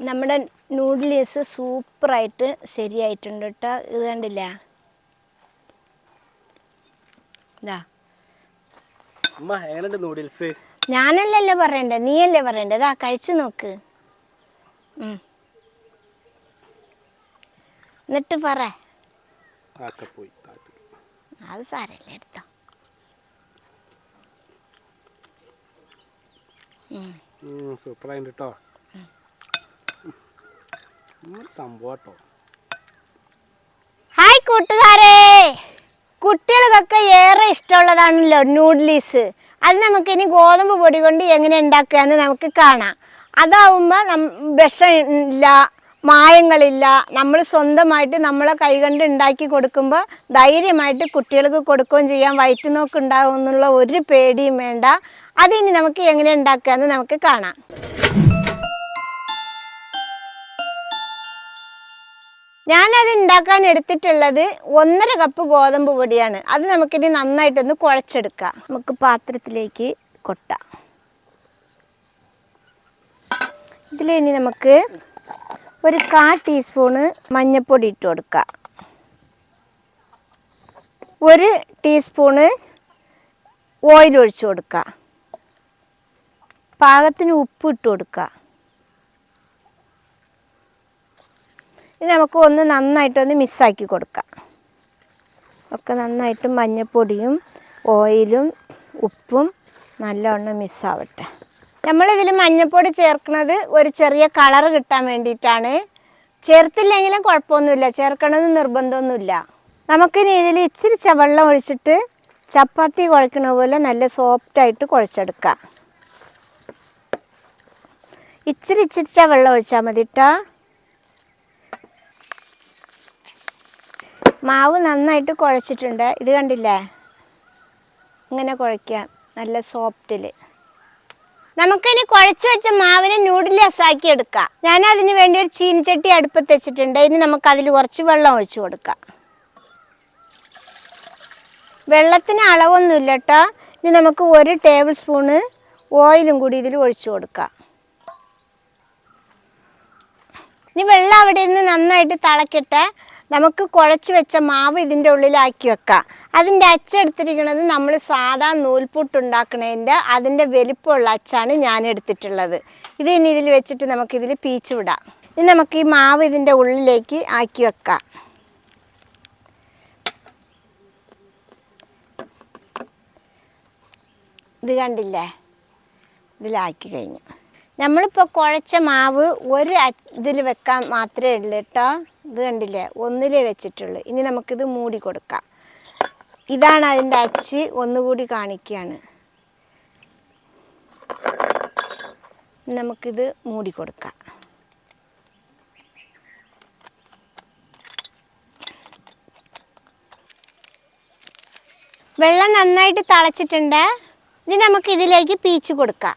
നമ്മുടെ നൂഡിൽസ് സൂപ്പറായിട്ട് ശരിയായിട്ടുണ്ട് കേട്ടോ ഇത് കണ്ടില്ല? ഇതാ. നൂഡിൽസ് ഞാനല്ലല്ലോ പറയണ്ടേ നീയല്ലേ പറയണ്ടേ? ഇതാ കഴിച്ചു നോക്ക്. എന്നിട്ട് പറ. അത് സാരല്ല എടുത്തോ. സൂപ്പറായിട്ട് കേട്ടോ ഹായ് കൂട്ടുകാരെ. കുട്ടികൾക്കൊക്കെ ഏറെ ഇഷ്ടമുള്ളതാണല്ലോ നൂഡിൽസ് അത് നമുക്ക് ഇനി ഗോതമ്പ് പൊടി കൊണ്ട് എങ്ങനെ ഉണ്ടാക്കുകയെന്ന് നമുക്ക് കാണാം. അതാവുമ്പോൾ നം വിഷമില്ല മായങ്ങളില്ല. നമ്മൾ സ്വന്തമായിട്ട് നമ്മളെ കൈകൊണ്ട് ഉണ്ടാക്കി കൊടുക്കുമ്പോൾ ധൈര്യമായിട്ട് കുട്ടികൾക്ക് കൊടുക്കുകയും ചെയ്യാം. വയറ്റുനോക്ക് ഉണ്ടാകും എന്നുള്ള ഒരു പേടിയും വേണ്ട. അതിനി നമുക്ക് എങ്ങനെ ഉണ്ടാക്കുകയെന്ന് നമുക്ക് കാണാം. ഞാനത് ഉണ്ടാക്കാൻ എടുത്തിട്ടുള്ളത് ഒന്നര കപ്പ് ഗോതമ്പ് പൊടിയാണ്. അത് നമുക്കിനി നന്നായിട്ടൊന്ന് കുഴച്ചെടുക്കാം. നമുക്ക് പാത്രത്തിലേക്ക് കൊട്ടാം. ഇതിലിനി നമുക്ക് ഒരു കാ ടീസ്പൂണ് മഞ്ഞൾപ്പൊടി ഇട്ട് കൊടുക്കാം. ഒരു ടീസ്പൂണ് ഓയിൽ ഒഴിച്ചു കൊടുക്കുക പാകത്തിന് ഉപ്പ് ഇട്ട് കൊടുക്കുക ഇത് നമുക്ക് ഒന്ന് നന്നായിട്ടൊന്ന് മിക്സാക്കി കൊടുക്കാം. ഒക്കെ നന്നായിട്ട് മഞ്ഞപ്പൊടിയും ഓയിലും ഉപ്പും നല്ലവണ്ണം മിസ്സാവട്ടെ. നമ്മളിതിൽ മഞ്ഞപ്പൊടി ചേർക്കുന്നത് ഒരു ചെറിയ കളർ കിട്ടാൻ വേണ്ടിയിട്ടാണ്. ചേർത്തില്ലെങ്കിലും കുഴപ്പമൊന്നുമില്ല. ചേർക്കണമെന്ന് നിർബന്ധമൊന്നുമില്ല. നമുക്കിനി ഇതിൽ ഇച്ചിരി ചവെള്ളം ഒഴിച്ചിട്ട് ചപ്പാത്തി കുഴക്കണ പോലെ നല്ല സോഫ്റ്റായിട്ട് കുഴച്ചെടുക്കാം. ഇച്ചിരി ഇച്ചിരി ചവെള്ളം ഒഴിച്ചാൽ മതി കേട്ടോ മാവ് നന്നായിട്ട് കുഴച്ചിട്ടുണ്ട്. ഇത് കണ്ടില്ലേ? ഇങ്ങനെ കുഴയ്ക്കാം നല്ല സോഫ്റ്റിൽ നമുക്കിനി കുഴച്ച് വെച്ച മാവിനെ നൂഡിൽസ് ആക്കി എടുക്കാം. ഞാൻ അതിന് വേണ്ടി ഒരു ചീനിച്ചട്ടി അടുപ്പത്ത് വെച്ചിട്ടുണ്ട്. ഇനി നമുക്ക് അതിൽ കുറച്ച് വെള്ളം ഒഴിച്ചു കൊടുക്കാം. വെള്ളത്തിന് അളവൊന്നുമില്ല കേട്ടോ. ഇനി നമുക്ക് ഒരു ടേബിൾ സ്പൂണ് ഓയിലും കൂടി ഇതിൽ ഒഴിച്ചു കൊടുക്കാം. ഇനി വെള്ളം അവിടെ നിന്ന് നന്നായിട്ട് തിളക്കട്ടെ. നമുക്ക് കുഴച്ച് വെച്ച മാവ് ഇതിന്റെ ഉള്ളിലാക്കി വെക്കാം. അതിന്റെ അച്ചെടുത്തിരിക്കുന്നത് നമ്മൾ സാധാ നൂൽപുട്ട് ഉണ്ടാക്കണതിന്റെ അതിന്റെ വലിപ്പമുള്ള അച്ചാണ് ഞാൻ എടുത്തിട്ടുള്ളത്. ഇത് ഇനി ഇതിൽ വെച്ചിട്ട് നമുക്കിതിൽ പീച്ച് വിടാം. ഇനി നമുക്ക് ഈ മാവ് ഇതിന്റെ ഉള്ളിലേക്ക് ആക്കി വെക്കാം. ഇത് കണ്ടില്ലേ? ഇതിലാക്കി കഴിഞ്ഞു. നമ്മളിപ്പോൾ കുഴച്ച മാവ് ഒരു ഇതിൽ വെക്കാൻ മാത്രമേ ഉള്ളൂ കേട്ടോ. ഇത് കണ്ടില്ലേ? ഒന്നിലേ വെച്ചിട്ടുള്ളൂ. ഇനി നമുക്കിത് മൂടി കൊടുക്കാം. ഇതാണ് അതിന്റെ അച്ചി. ഒന്നുകൂടി കാണിക്കുകയാണ് നമുക്കിത് മൂടി കൊടുക്കാം. വെള്ളം നന്നായിട്ട് തിളച്ചിട്ടുണ്ട്. ഇനി നമുക്കിതിലേക്ക് പീച്ച് കൊടുക്കാം.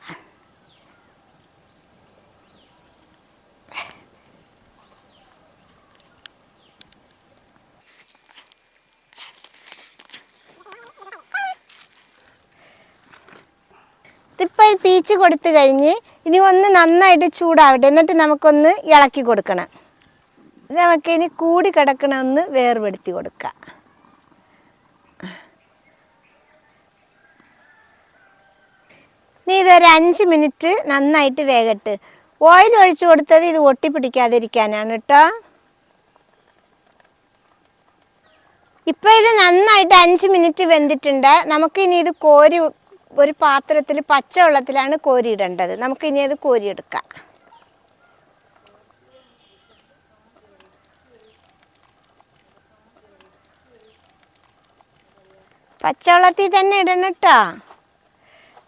ഇതിപ്പോൾ പീച്ച് കൊടുത്തു കഴിഞ്ഞ് ഇനി ഒന്ന് നന്നായിട്ട് ചൂടാവട്ടെ. എന്നിട്ട് നമുക്കൊന്ന് ഇളക്കി കൊടുക്കണം. നമുക്ക് ഇനി കൂടി കിടക്കണമെന്ന് വേർപെടുത്തി കൊടുക്കാം. ഇനി ഇതൊരു അഞ്ച് മിനിറ്റ് നന്നായിട്ട് വേകട്ട്. ഓയിൽ ഒഴിച്ചു കൊടുത്തത് ഇത് ഒട്ടിപ്പിടിക്കാതിരിക്കാനാണ് കേട്ടോ. ഇപ്പോൾ ഇത് നന്നായിട്ട് അഞ്ച് മിനിറ്റ് വെന്തിട്ടുണ്ട്. നമുക്കിനി ഇത് കോരി ഒരു പാത്രത്തിൽ പച്ചവെള്ളത്തിലാണ് കോരി ഇടേണ്ടത് നമുക്ക് ഇനി അത് കോരിയെടുക്കാം. പച്ചവെള്ളത്തിൽ തന്നെ ഇടണം കേട്ടോ.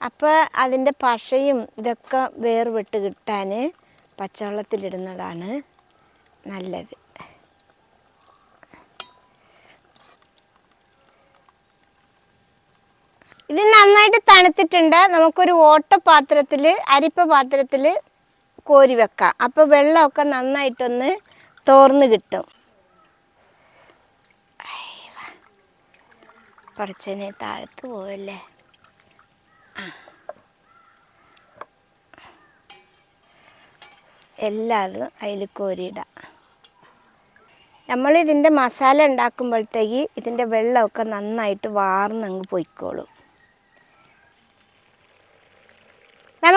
അപ്പോൾ അതിന്റെ പശയും ഇതൊക്കെ വേർവിട്ട് കിട്ടാൻ പച്ചവെള്ളത്തിലിടുന്നതാണ് നല്ലത്. നന്നായിട്ട് തണുത്തിട്ടുണ്ട്. നമുക്കൊരു ഓട്ടപാത്രത്തിൽ അരിപ്പ പാത്രത്തിൽ കോരി വെക്കാം. അപ്പോൾ വെള്ളമൊക്കെ നന്നായിട്ടൊന്ന് തോർന്ന് കിട്ടും. കുറച്ചതിനെ താഴത്ത് പോവല്ലേ? എല്ലാതും അതിൽ കോരിയിടാം. നമ്മൾ ഇതിന്റെ മസാല ഉണ്ടാക്കുമ്പോഴത്തേക്ക് ഇതിന്റെ വെള്ളമൊക്കെ നന്നായിട്ട് വാർന്നങ്ങ് പൊയ്ക്കോളും.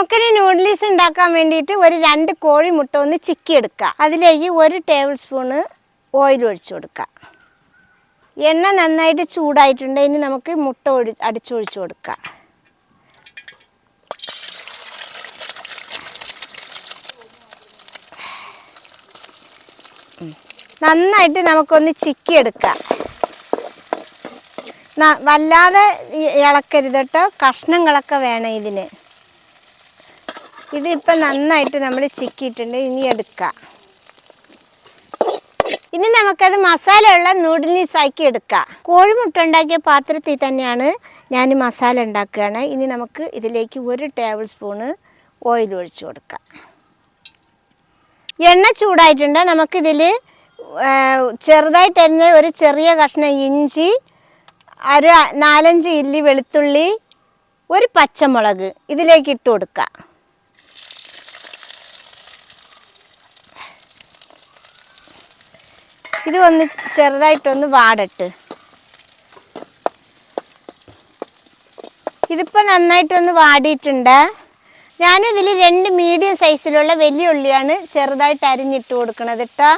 നമുക്കിനി നൂഡിൽസ് ഉണ്ടാക്കാൻ വേണ്ടിയിട്ട് ഒരു രണ്ട് കോഴിമുട്ട ഒന്ന് ചിക്കി എടുക്കുക അതിലേക്ക് ഒരു ടേബിൾ സ്പൂണ് ഓയിൽ ഒഴിച്ചു കൊടുക്കുക. എണ്ണ നന്നായിട്ട് ചൂടായിട്ടുണ്ട്. ഇനി നമുക്ക് മുട്ട ഒഴി അടിച്ചൊഴിച്ചു കൊടുക്കുക. നന്നായിട്ട് നമുക്കൊന്ന് ചിക്കി എടുക്കാം വല്ലാതെ ഇളക്കരുത് കേട്ടോ. കഷ്ണങ്ങളൊക്കെ വേണം ഇതിന്. ഇതിപ്പോൾ നന്നായിട്ട് നമ്മൾ ചിക്കിയിട്ടുണ്ട്. ഇനി എടുക്കാം. ഇനി നമുക്കത് മസാലയുള്ള നൂഡിൽസ് ആക്കി എടുക്കാം. കോഴിമുട്ട ഉണ്ടാക്കിയ പാത്രത്തിൽ തന്നെയാണ് ഞാൻ മസാല ഉണ്ടാക്കുകയാണ്. ഇനി നമുക്ക് ഇതിലേക്ക് ഒരു ടേബിൾ സ്പൂണ് ഓയിൽ ഒഴിച്ച് കൊടുക്കാം. എണ്ണ ചൂടായിട്ടുണ്ട്. നമുക്കിതിൽ ചെറുതായിട്ട് തന്നെ ഒരു ചെറിയ കഷ്ണം ഇഞ്ചി ഒരു നാലഞ്ച് ഇല്ലി വെളുത്തുള്ളി ഒരു പച്ചമുളക് ഇതിലേക്ക് ഇട്ട് കൊടുക്കുക ഇത് ഒന്ന് ചെറുതായിട്ടൊന്ന് വാടട്ട്. ഇതിപ്പോൾ നന്നായിട്ടൊന്ന് വാടിയിട്ടുണ്ട്. ഞാനിതിൽ രണ്ട് മീഡിയം സൈസിലുള്ള വലിയ ഉള്ളിയാണ് ചെറുതായിട്ട് അരിഞ്ഞിട്ട് കൊടുക്കണത് കേട്ടോ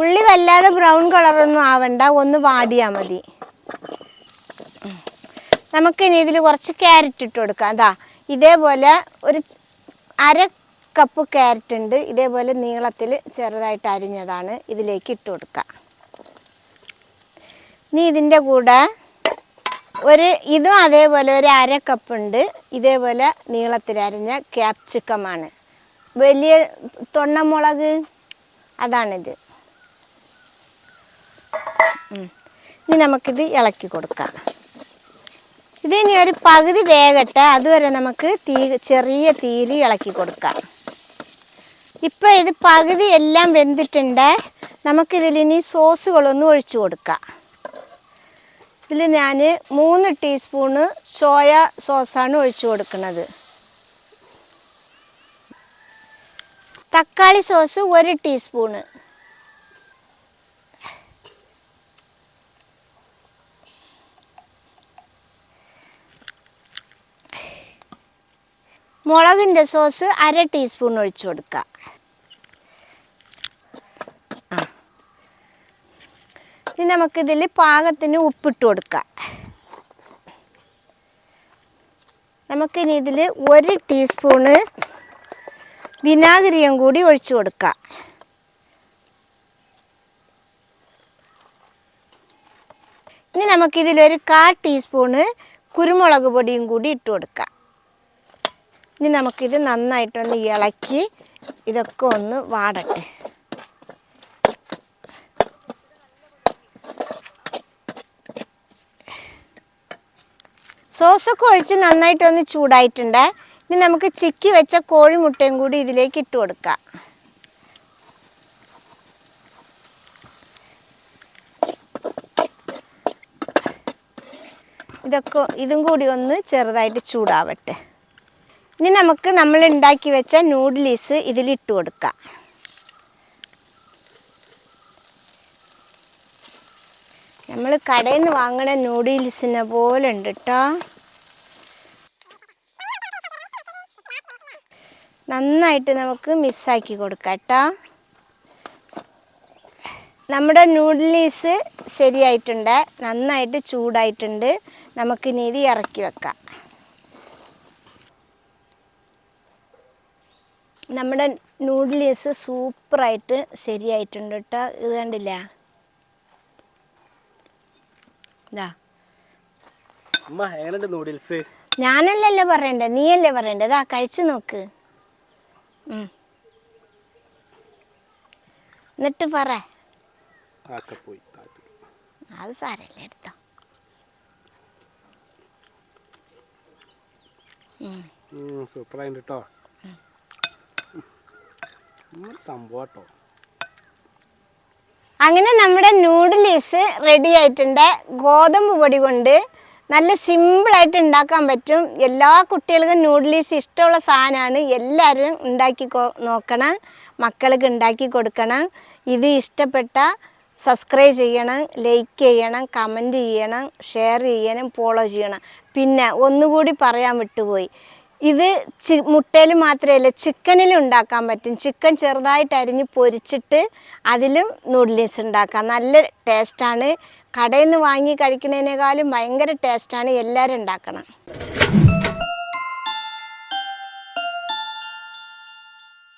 ഉള്ളി വല്ലാതെ ബ്രൗൺ കളറൊന്നും ആവണ്ട ഒന്ന് വാടിയാൽ മതി. നമുക്കിനി ഇതിൽ കുറച്ച് ക്യാരറ്റ് ഇട്ട് കൊടുക്കാം. അതാ ഇതേപോലെ ഒരു അര കപ്പ് ക്യാരറ്റ് ഉണ്ട്. ഇതേപോലെ നീളത്തിൽ ചെറുതായിട്ട് അരിഞ്ഞതാണ്. ഇതിലേക്ക് ഇട്ട് കൊടുക്കുക. ഇനി ഇതിന്റെ കൂടെ ഒരു ഇതും അതേപോലെ ഒരു അര കപ്പ് ഉണ്ട്. ഇതേപോലെ നീളത്തിൽ അരിഞ്ഞ ക്യാപ്സിക്കമാണ് വലിയ തൊണ്ണമുളക് അതാണിത്. ഇനി നമുക്കിത് ഇളക്കി കൊടുക്കാം. ഇത് ഇനി ഒരു പകുതി വേകട്ടെ. അതുവരെ നമുക്ക് തീ ചെറിയ തീയിൽ ഇളക്കി കൊടുക്കാം. ഇപ്പം ഇത് പകുതി എല്ലാം വെന്തിട്ടുണ്ട്. നമുക്കിതിലിനി സോസുകളൊന്നും ഒഴിച്ചു കൊടുക്കാം. ഇതിൽ ഞാൻ മൂന്ന് ടീസ്പൂണ് സോയ സോസാണ് ഒഴിച്ചു കൊടുക്കുന്നത്. തക്കാളി സോസ് ഒരു ടീസ്പൂണ്. മുളകിന്റെ സോസ് അര ടീസ്പൂൺ ഒഴിച്ചു കൊടുക്കുക ഇനി നമുക്കിതിൽ പാകത്തിന് ഉപ്പിട്ട് കൊടുക്കാം. നമുക്കിനി ഇതിൽ ഒരു ടീസ്പൂണ് വിനാഗിരിയും കൂടി ഒഴിച്ചു കൊടുക്കാം. ഇനി നമുക്കിതിലൊരു കാ ടീസ്പൂണ് കുരുമുളക് പൊടിയും കൂടി ഇട്ട് കൊടുക്കാം. ഇനി നമുക്കിത് നന്നായിട്ടൊന്ന് ഇളക്കി ഇതൊക്കെ ഒന്ന് വാടട്ടെ. സോസൊക്കെ ഒഴിച്ച് നന്നായിട്ടൊന്ന് ചൂടായിട്ടുണ്ട്. ഇനി നമുക്ക് ചിക്കി വെച്ച കോഴിമുട്ടയും കൂടി ഇതിലേക്ക് ഇട്ട് കൊടുക്കാം. ഇതൊക്കെ ഇതും കൂടി ഒന്ന് ചെറുതായിട്ട് ചൂടാവട്ടെ. ഇനി നമുക്ക് നമ്മൾ ഉണ്ടാക്കി വെച്ച നൂഡിൽസ് ഇതിലിട്ട് കൊടുക്കാം. നമ്മൾ കടയിൽ നിന്ന് വാങ്ങണ നൂഡിൽസിനെ പോലെ ഉണ്ട് കേട്ടോ നന്നായിട്ട് നമുക്ക് മിസ്സാക്കി കൊടുക്കാം കേട്ടോ നമ്മുടെ നൂഡിൽസ് ശരിയായിട്ടുണ്ട് നന്നായിട്ട് ചൂടായിട്ടുണ്ട്. നമുക്ക് നീതി ഇറക്കി വെക്കാം. നമ്മുടെ നൂഡിൽസ് സൂപ്പറായിട്ട് ശരിയായിട്ടുണ്ട് കേട്ടോ ഇത് കണ്ടില്ല? അമ്മ എങ്ങനെയുണ്ട് നൂഡിൽസ് ഞാനല്ലല്ലോ പറയണ്ടേ നീയല്ലേ പറയണ്ടേ? ഇതാ കഴിച്ചു നോക്ക്. എന്നിട്ട് പറ. അത് സാരല്ലേ എടുത്തോ. സൂപ്പറായിട്ടോ സൂപ്പറായിട്ട് കേട്ടോ സംഭവം കേട്ടോ അങ്ങനെ നമ്മുടെ നൂഡിൽസ് റെഡി ആയിട്ടുണ്ട്. ഗോതമ്പ് പൊടി കൊണ്ട് നല്ല സിമ്പിളായിട്ട് ഉണ്ടാക്കാൻ പറ്റും. എല്ലാ കുട്ടികൾക്കും നൂഡിൽസ് ഇഷ്ടമുള്ള സാധനമാണ്. എല്ലാവരും ഉണ്ടാക്കി നോക്കണം. മക്കൾക്ക് ഉണ്ടാക്കി കൊടുക്കണം. ഇത് ഇഷ്ടപ്പെട്ട സബ്സ്ക്രൈബ് ചെയ്യണം ലൈക്ക് ചെയ്യണം കമന്റ് ചെയ്യണം ഷെയർ ചെയ്യണം ഫോളോ ചെയ്യണം. പിന്നെ ഒന്നുകൂടി പറയാൻ വിട്ടുപോയി. ഇത് ചി മുട്ടയിൽ മാത്രമല്ല ചിക്കനിലും ഉണ്ടാക്കാൻ പറ്റും. ചിക്കൻ ചെറുതായിട്ട് അരിഞ്ഞ് പൊരിച്ചിട്ട് അതിലും നൂഡിൽസ് ഉണ്ടാക്കാം. നല്ല ടേസ്റ്റാണ്. കടയിൽ നിന്ന് വാങ്ങി കഴിക്കുന്നതിനേക്കാളും ഭയങ്കര ടേസ്റ്റാണ് എല്ലാവരും ഉണ്ടാക്കണം.